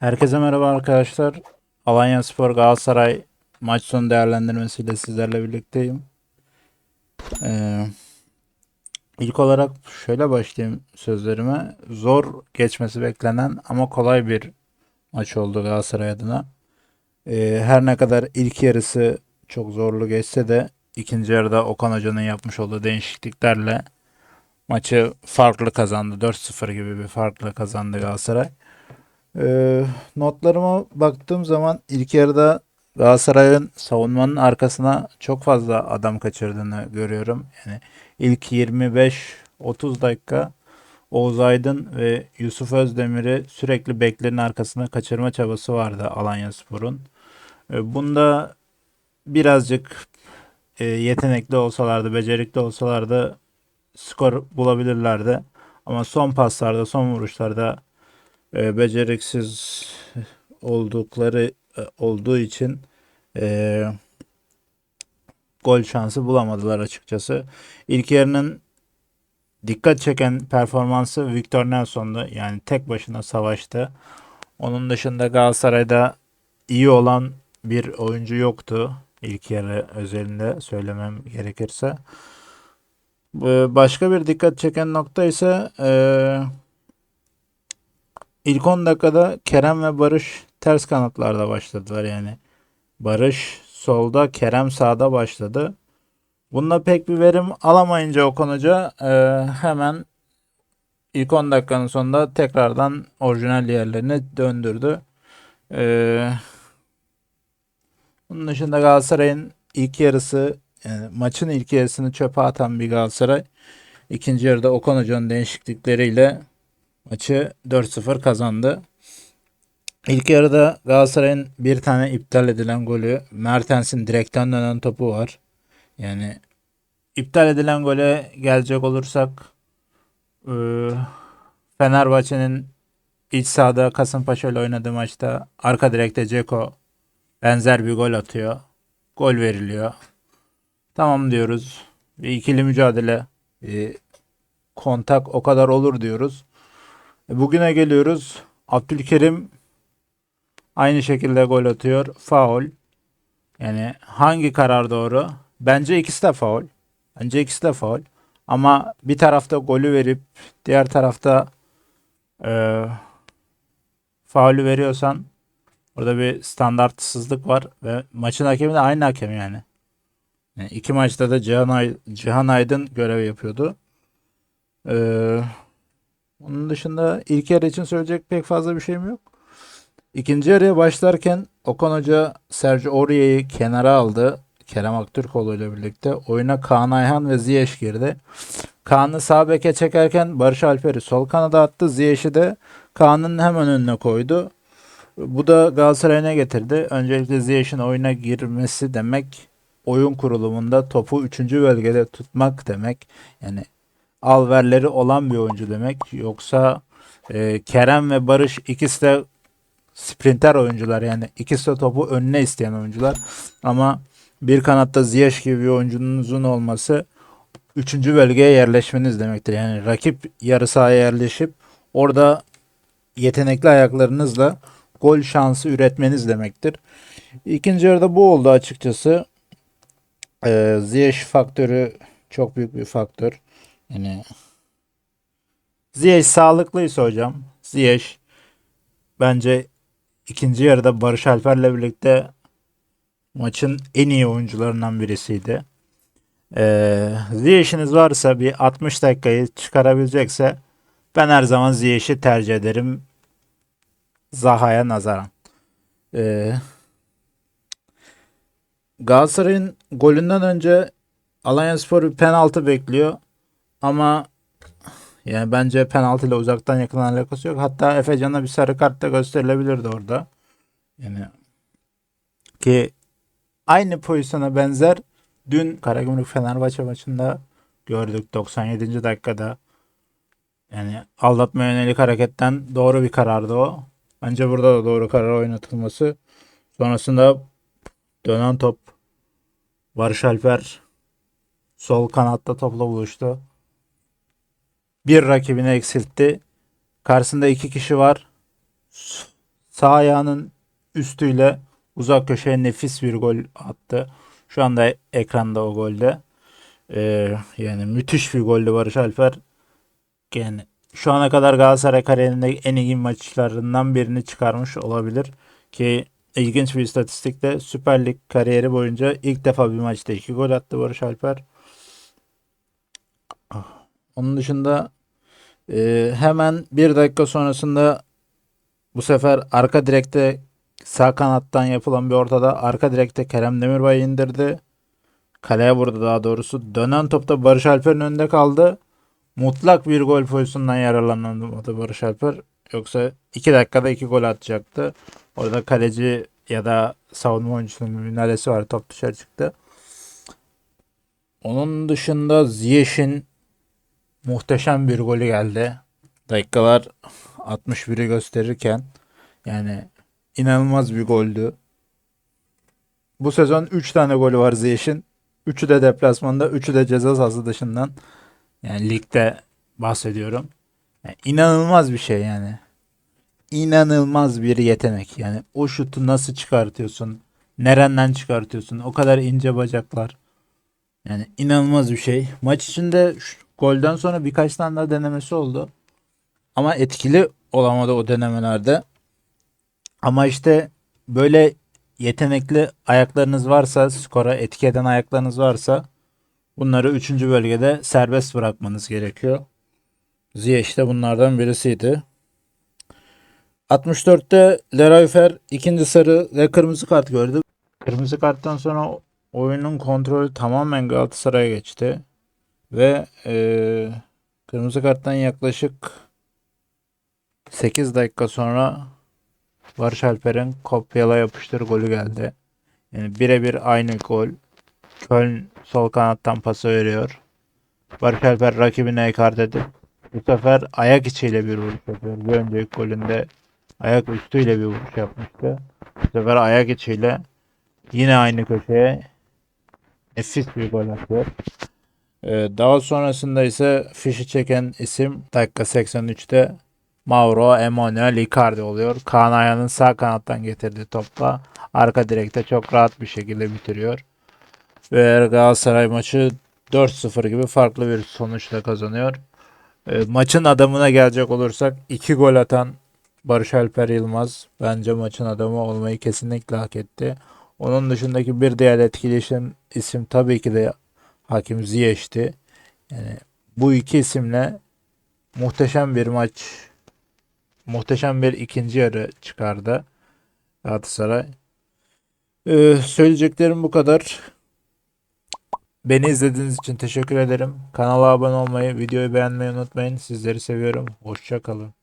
Herkese merhaba arkadaşlar. Alanya Spor Galatasaray maç sonu değerlendirmesiyle sizlerle birlikteyim. Ee, ilk olarak şöyle başlayayım sözlerime. Zor geçmesi beklenen ama kolay bir maç oldu Galatasaray adına. Ee, her ne kadar ilk yarısı çok zorlu geçse de ikinci yarıda Okan Hoca'nın yapmış olduğu değişikliklerle maçı farklı kazandı. 4-0 gibi bir farklı kazandı Galatasaray. Ee, notlarıma baktığım zaman ilk yarıda Galatasaray'ın savunmanın arkasına çok fazla adam kaçırdığını görüyorum. Yani ilk 25-30 dakika Oğuz Aydın ve Yusuf Özdemir'i sürekli beklerin arkasına kaçırma çabası vardı Alanyaspor'un. Ee, bunda birazcık e, yetenekli olsalardı, becerikli olsalardı skor bulabilirlerdi. Ama son paslarda, son vuruşlarda e, beceriksiz oldukları e, olduğu için e, gol şansı bulamadılar açıkçası. İlk yarının dikkat çeken performansı Victor Nelson'du. Yani tek başına savaştı. Onun dışında Galatasaray'da iyi olan bir oyuncu yoktu. İlk yarı özelinde söylemem gerekirse. Bu- Başka bir dikkat çeken nokta ise eee İlk 10 dakikada Kerem ve Barış ters kanatlarda başladılar yani. Barış solda, Kerem sağda başladı. Bunda pek bir verim alamayınca Okan Hoca e, hemen ilk 10 dakikanın sonunda tekrardan orijinal yerlerine döndürdü. E, bunun dışında Galatasaray'ın ilk yarısı yani maçın ilk yarısını çöpe atan bir Galatasaray. ikinci yarıda Okan Hoca'nın değişiklikleriyle Maçı 4-0 kazandı. İlk yarıda Galatasaray'ın bir tane iptal edilen golü Mertens'in direkten dönen topu var. Yani iptal edilen gole gelecek olursak eee, Fenerbahçe'nin iç sahada Kasımpaşa ile oynadığı maçta arka direkte Ceko benzer bir gol atıyor. Gol veriliyor. Tamam diyoruz. Bir ikili mücadele, bir kontak o kadar olur diyoruz. Bugüne geliyoruz. Abdülkerim aynı şekilde gol atıyor. Faul. Yani hangi karar doğru? Bence ikisi de faul. Bence ikisi de faul. Ama bir tarafta golü verip diğer tarafta e, faulü veriyorsan orada bir standartsızlık var ve maçın hakemi de aynı hakem yani. Yani iki maçta da Cihan, Ay- Cihan Aydın görev yapıyordu. Eee onun dışında ilk yarı için söyleyecek pek fazla bir şeyim yok. İkinci yarıya başlarken Okan Hoca Sergio Aurier'i kenara aldı. Kerem Aktürkoğlu ile birlikte. Oyuna Kaan Ayhan ve Ziyech girdi. Kaan'ı sağ beke çekerken Barış Alper'i sol kanada attı. Ziyech'i de Kaan'ın hemen önüne koydu. Bu da Galatasaray'a getirdi? Öncelikle Ziyech'in oyuna girmesi demek oyun kurulumunda topu 3. bölgede tutmak demek. Yani alverleri olan bir oyuncu demek. Yoksa e, Kerem ve Barış ikisi de sprinter oyuncular yani ikisi de topu önüne isteyen oyuncular. Ama bir kanatta Ziyech gibi bir oyuncunuzun olması 3. bölgeye yerleşmeniz demektir. Yani rakip yarı sahaya yerleşip orada yetenekli ayaklarınızla gol şansı üretmeniz demektir. İkinci yarıda bu oldu açıkçası. Ee, Ziyech faktörü çok büyük bir faktör. Yani Ziyech sağlıklıysa hocam. Ziyech bence ikinci yarıda Barış Alper'le birlikte maçın en iyi oyuncularından birisiydi. Ee, Ziyech'iniz varsa bir 60 dakikayı çıkarabilecekse ben her zaman Ziyech'i tercih ederim. Zaha'ya nazaran. Ee, Galatasaray'ın golünden önce Alanyaspor bir penaltı bekliyor. Ama yani bence penaltı ile uzaktan yakından alakası yok. Hatta Efecan'a bir sarı kart da gösterilebilirdi orada. Yani ki aynı pozisyona benzer dün Karagümrük Fenerbahçe maçında gördük 97. dakikada. Yani aldatma yönelik hareketten doğru bir karardı o. Bence burada da doğru karar oynatılması. Sonrasında dönen top Barış Alper sol kanatta topla buluştu. Bir rakibini eksiltti. Karşısında iki kişi var. sağ ayağının üstüyle uzak köşeye nefis bir gol attı. Şu anda ekranda o golde. Ee, yani müthiş bir goldü Barış Alper. Yani şu ana kadar Galatasaray kariyerinde en iyi maçlarından birini çıkarmış olabilir. Ki ilginç bir istatistikte Süper Lig kariyeri boyunca ilk defa bir maçta iki gol attı Barış Alper. Onun dışında e, hemen bir dakika sonrasında bu sefer arka direkte sağ kanattan yapılan bir ortada arka direkte Kerem Demirbay indirdi. Kaleye vurdu daha doğrusu. Dönen topta Barış Alper'in önünde kaldı. Mutlak bir gol pozisyonundan yararlanamadı Barış Alper. Yoksa 2 dakikada 2 gol atacaktı. Orada kaleci ya da savunma oyuncusunun müdahalesi var. Top dışarı çıktı. Onun dışında Ziyech'in muhteşem bir golü geldi. Dakikalar 61'i gösterirken yani inanılmaz bir goldü. Bu sezon 3 tane golü var Ziyech'in. 3'ü de deplasmanda, 3'ü de ceza sahası dışından. Yani ligde bahsediyorum. Yani inanılmaz bir şey yani. İnanılmaz bir yetenek. Yani o şutu nasıl çıkartıyorsun? Nereden çıkartıyorsun? O kadar ince bacaklar. Yani inanılmaz bir şey. Maç içinde golden sonra birkaç tane daha denemesi oldu. Ama etkili olamadı o denemelerde. Ama işte böyle yetenekli ayaklarınız varsa, skora etki eden ayaklarınız varsa bunları 3. bölgede serbest bırakmanız gerekiyor. Ziyech de bunlardan birisiydi. 64'te Leroy Fer ikinci sarı ve kırmızı kart gördü. Kırmızı karttan sonra oyunun kontrolü tamamen Galatasaray'a geçti. Ve eee, kırmızı karttan yaklaşık 8 dakika sonra Barış Alper'in kopyala yapıştır golü geldi. Yani birebir aynı gol. Köln sol kanattan pası veriyor. Barış Alper rakibine ekart edip bu sefer ayak içiyle bir vuruş yapıyor. Bir önceki golünde ayak üstüyle bir vuruş yapmıştı. Bu sefer ayak içiyle yine aynı köşeye nefis bir gol atıyor. Ee, daha sonrasında ise fişi çeken isim dakika 83'te Mauro Emanuel Icardi oluyor. Kaan Ayhan'ın sağ kanattan getirdiği topla arka direkte çok rahat bir şekilde bitiriyor. Ve Galatasaray maçı 4-0 gibi farklı bir sonuçla kazanıyor. E, maçın adamına gelecek olursak 2 gol atan Barış Alper Yılmaz bence maçın adamı olmayı kesinlikle hak etti. Onun dışındaki bir diğer etkileşim isim tabii ki de Hakim Ziyech'ti. Yani bu iki isimle muhteşem bir maç, muhteşem bir ikinci yarı çıkardı Galatasaray. Ee, söyleyeceklerim bu kadar. Beni izlediğiniz için teşekkür ederim. Kanala abone olmayı, videoyu beğenmeyi unutmayın. Sizleri seviyorum. Hoşça kalın.